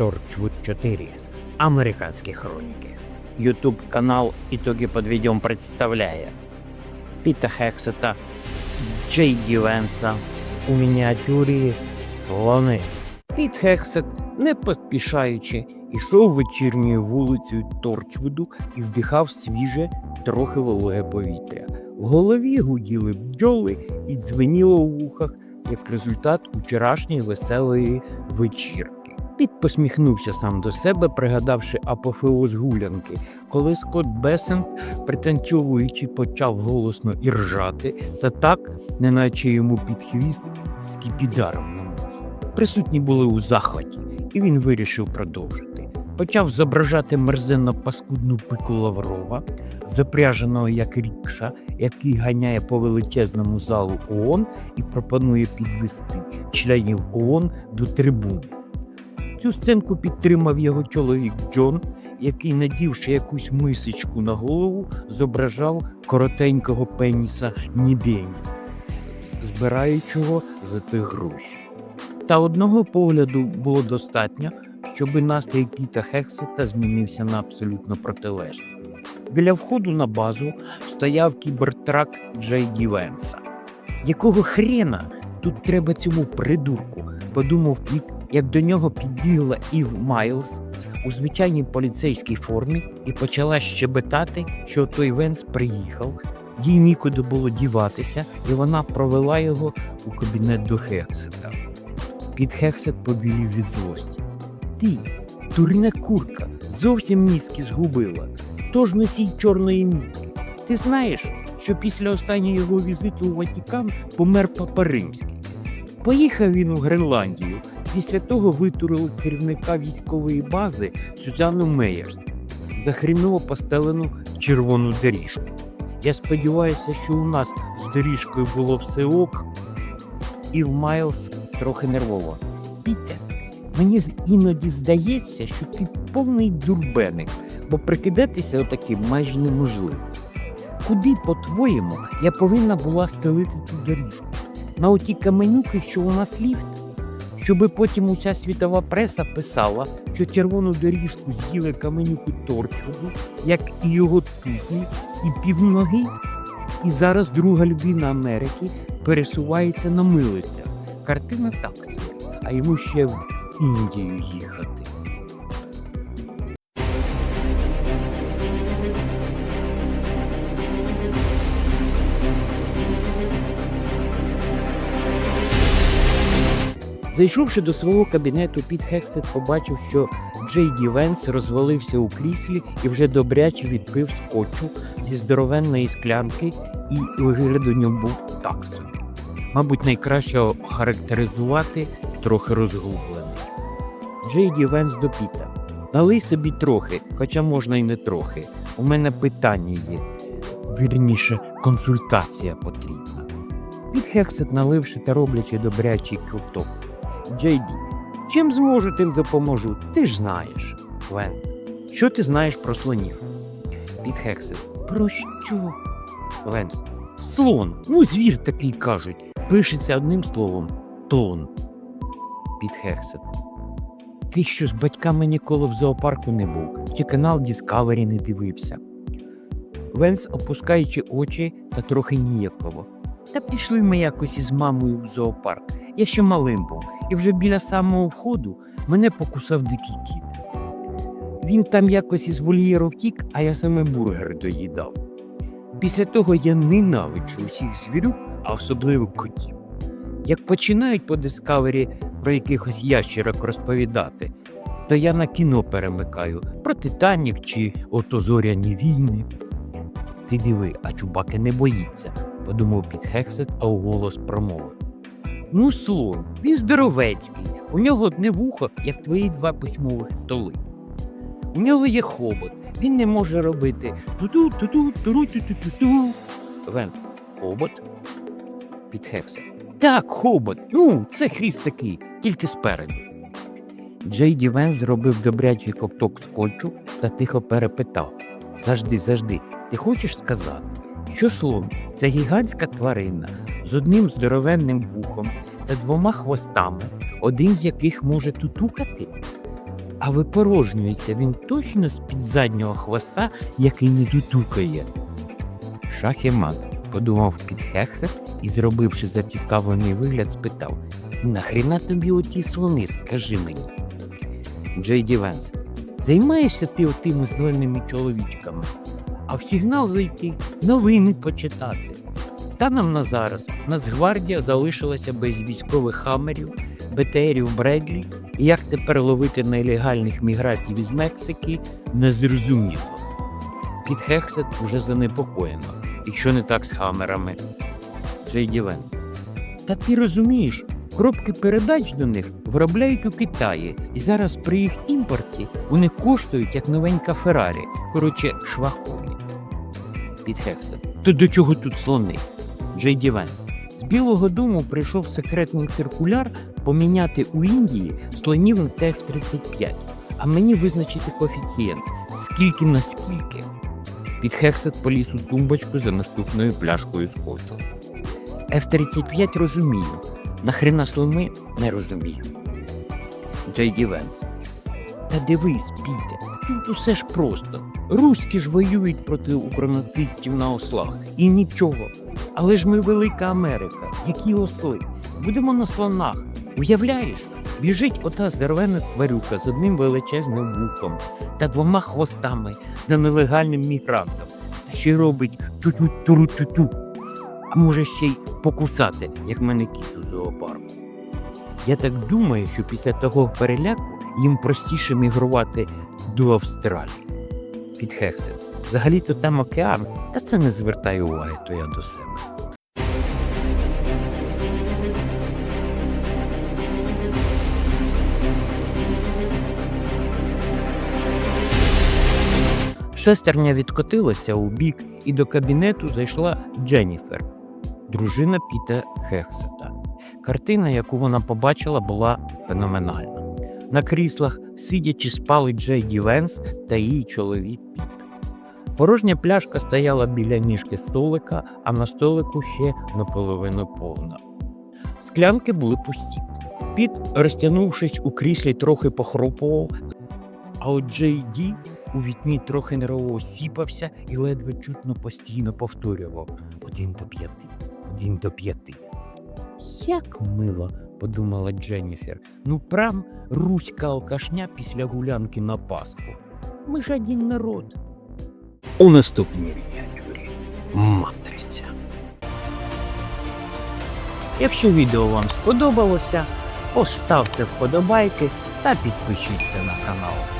Торчвуд 4. Американські хроніки. Ютуб канал Итоги подведем представляет Піта Хексета, Джей Ді Венса. У мініатюрі слони. Піт Хексет, не поспішаючи, Ішов вечірньою вулицею Торчвуду і вдихав свіже, трохи вологе повітря. В голові гуділи бджоли і дзвеніло у вухах як результат вчорашньої веселої вечірки. Піт посміхнувся сам до себе, пригадавши апофеоз гулянки, коли Скотт Бесент, пританцьовуючи, почав голосно іржати, та так, неначе йому під хвіст скіпідаром на носі. Присутні були у захваті, і він вирішив продовжити. Почав зображати мерзенно паскудну пику Лаврова, запряженого як рікша, який ганяє по величезному залу ООН і пропонує підвести членів ООН до трибуни. Цю сценку підтримав його чоловік Джон, який, надівши якусь мисочку на голову, зображав коротенького пеніса Нібень, збираючого за це гроші. Та одного погляду було достатньо, щоби настрій Піта Хексета змінився на абсолютно протилежний. Біля входу на базу стояв кібертрак Джей Ді Венса. Якого хрена тут треба цьому придурку? подумав Піт, як до нього підбігла Ів Майлз у звичайній поліцейській формі і почала щебетати, що той Венс приїхав. Їй нікуди було діватися, і вона провела його у кабінет до Хексета. Під Хексет побілів від злості. Ти, дурна курка, зовсім мізки згубила. Тож носій чорної мітки. Ти знаєш, що після останнього його візиту у Ватікан помер Папа Римський. Поїхав він у Гренландію. Після того витурили керівника військової бази Сюзанну Меєрс за хріново постелену червону доріжку. Я сподіваюся, що у нас з доріжкою було все ок, і в Майлз трохи нервово. Піте, мені іноді здається, що ти повний дурбеник, бо прикидатися отаким майже неможливо. Куди, по-твоєму, я повинна була стелити ту доріжку? На оті каменюки, що у нас ліфт? Щоби потім уся світова преса писала, що червону доріжку з'їли каменюку Торчуду, як і його туфлі, і півноги. І зараз друга людина Америки пересувається на милицях. Картина так собі, а йому ще в Індію їхати. Зайшовши до свого кабінету, Піт Хексет побачив, що Джей Ді Венс розвалився у кріслі і вже добряче відпив скотчу зі здоровенної склянки, і вигляд у нього був так собі. Мабуть, найкраще охарактеризувати трохи розгублений. Джей Ді Венс до Піта. Налий собі трохи, хоча можна й не трохи. У мене питання є. Вірніше, консультація потрібна. Піт Хексет, наливши та роблячи добрячий ковток. Джейді, чим зможу, тим допоможу. Ти ж знаєш. Вен, що ти знаєш про слонів? Піт Хексет. Про що? Венс. Слон. Ну, звір такий кажуть. Пишеться одним словом тон. Піт Хексет. Ти що з батьками ніколи в зоопарку не був, чи канал Discovery не дивився. Венс, опускаючи очі та трохи ніяково. Та пішли ми якось із мамою в зоопарк. Я ще малим був, і вже біля самого входу мене покусав дикий кіт. Він там якось із вольєру втік, а я саме бургери доїдав. Після того я ненавиджу усіх звірюк, а особливо котів. Як починають по Discovery про якихось ящерок розповідати, то я на кіно перемикаю про Титанік чи ото зоряні війни. Ти диви, а чубаки не боїться, подумав під Хексет, а уголос промовив. Ну, слон, він здоровецький, у нього одне вухо, як твої два письмових столи. У нього є хобот, він не може робити ту-ту, ту-ту, туру ту ту ту ту Вен, хобот? Під Хексет. Так, хобот. Ну, це хвіст такий, тільки спереду. Джей Ді Венс зробив добрячий ковток скотчу та тихо перепитав. Завжди, завжди, ти хочеш сказати, що слон це гігантська тварина з одним здоровенним вухом та двома хвостами, один з яких може тутукати? А випорожнюється він точно з-під заднього хвоста, який не дутукає. Шах і мат, подумав під Хексет і, зробивши зацікавлений вигляд, спитав: Нахріна тобі оті слони, скажи мені. Джей Ді Венс, займаєшся ти отими зеленими чоловічками, а в сигнал зайти, новини почитати. Станом на зараз Нацгвардія залишилася без військових хамерів, БТРів Бредлі, і як тепер ловити нелегальних мігрантів із Мексики, незрозуміло. Під Хексет уже занепокоєно. І що не так з хамерами? Джей Дівен. Та ти розумієш, коробки передач до них виробляють у Китаї, і зараз при їх імпорті вони коштують як новенька Феррарі. Коротше, швах повний. Під Хексет. То до чого тут слони? Джей Ді Венс. З Білого Дому прийшов секретний циркуляр поміняти у Індії слонів на ТФ-35, а мені визначити коефіцієнт. Скільки на скільки? Під Хексет поліз у тумбочку за наступною пляшкою скоту. F-35 розумію. Нахрена слони не розумію. Джей Ді Венс. Та дивись, Піте, тут усе ж просто. Руські ж воюють проти укронатиттів на ослах. І нічого. Але ж ми велика Америка, які осли. Будемо на слонах. Уявляєш? Біжить ота здоровенна тварюка з одним величезним вухом та двома хвостами на нелегальним мігрантам. Та ще робить ту-ту-ту-ту-ту. А може ще й покусати, як мене кіт у зоопарку. Я так думаю, що після того переляку їм простіше мігрувати до Австралії. Під Хексет. Взагалі-то там океан, та це не звертає уваги, то я до себе. Шестерня відкотилася у бік, і до кабінету зайшла Дженніфер, дружина Піта Хексета. Картина, яку вона побачила, була феноменальна. На кріслах, сидячи, спали Джей Ді Венс та її чоловік Піт. Порожня пляшка стояла біля ніжки столика, а на столику ще наполовину повна. Склянки були пусті. Піт, розтягнувшись у кріслі, трохи похропував, а от Джей Ді у вікні трохи нервово сіпався і ледве чутно постійно повторював один до п'яти, один до п'яти. Як мило, подумала Дженніфер. Ну прям руська алкашня після гулянки на Пасху. Ми ж один народ. У наступній мініатюрі Матриця. Якщо відео вам сподобалося, поставте вподобайки та підпишіться на канал.